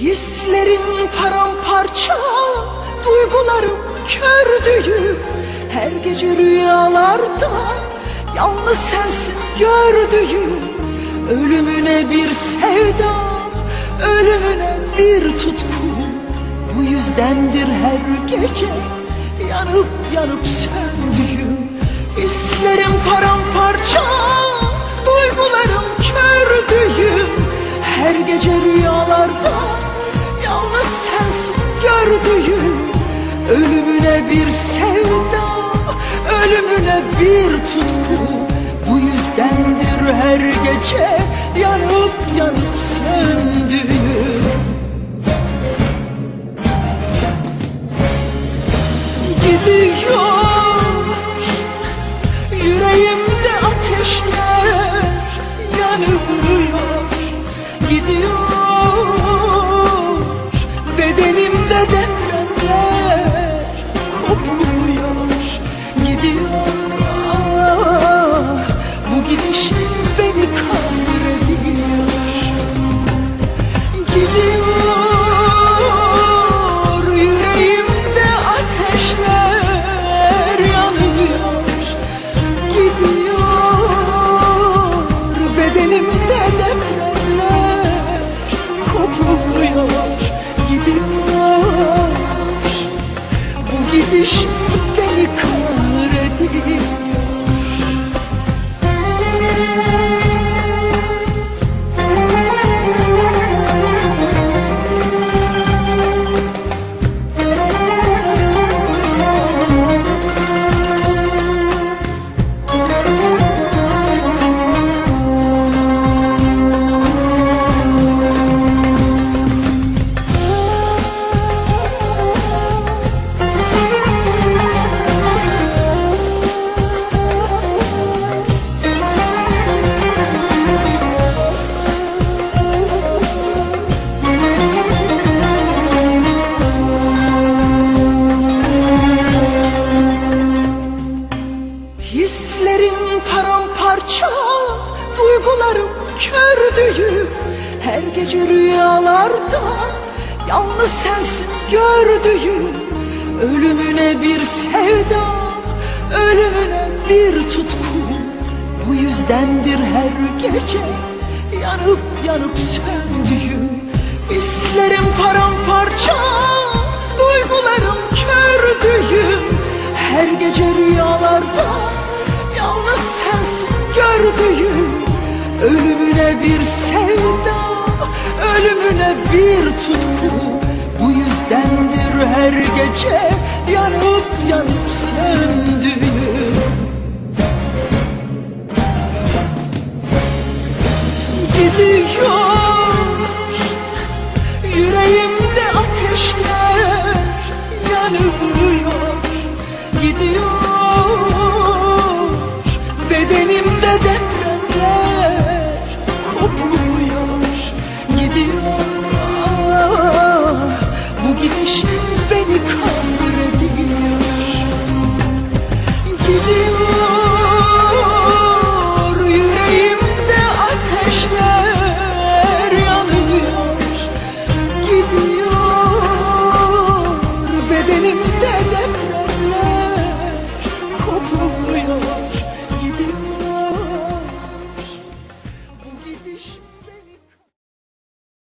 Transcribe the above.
Hislerin paramparça, duygularım kördüğüm Her gece rüyalarda yalnız sensin gördüğüm Ölümüne bir sevda, ölümüne bir tutku. Bu yüzdendir her gece yanıp yanıp söndüğüm Hislerim paramparça, duygularım kördüğüm Her gece rüyalarda Ölümüne bir sevda, ölümüne bir tutku. Bu yüzdendir her gece yanıp yanıp söndüğüm Gidiyor Yüreğimde ateşler yanıyor Gidiyor. Bedenimde depremler Oh. Hislerin paramparça, duygularım kördüğüm Her gece rüyalarda yalnız sensin gördüğüm Ölümüne bir sevda, ölümüne bir tutku. Bu yüzdendir her gece yanıp yanıp söndüğüm. Hislerim paramparça, duygularım sensin gördüğüm Ölümüne bir sevda, ölümüne bir tutku. Bu yüzdendir her gece yanıp yanıp söndüğüm. Gidiyor Yüreğimde ateşler yanıyor Gidiyor Yüreğimde depremler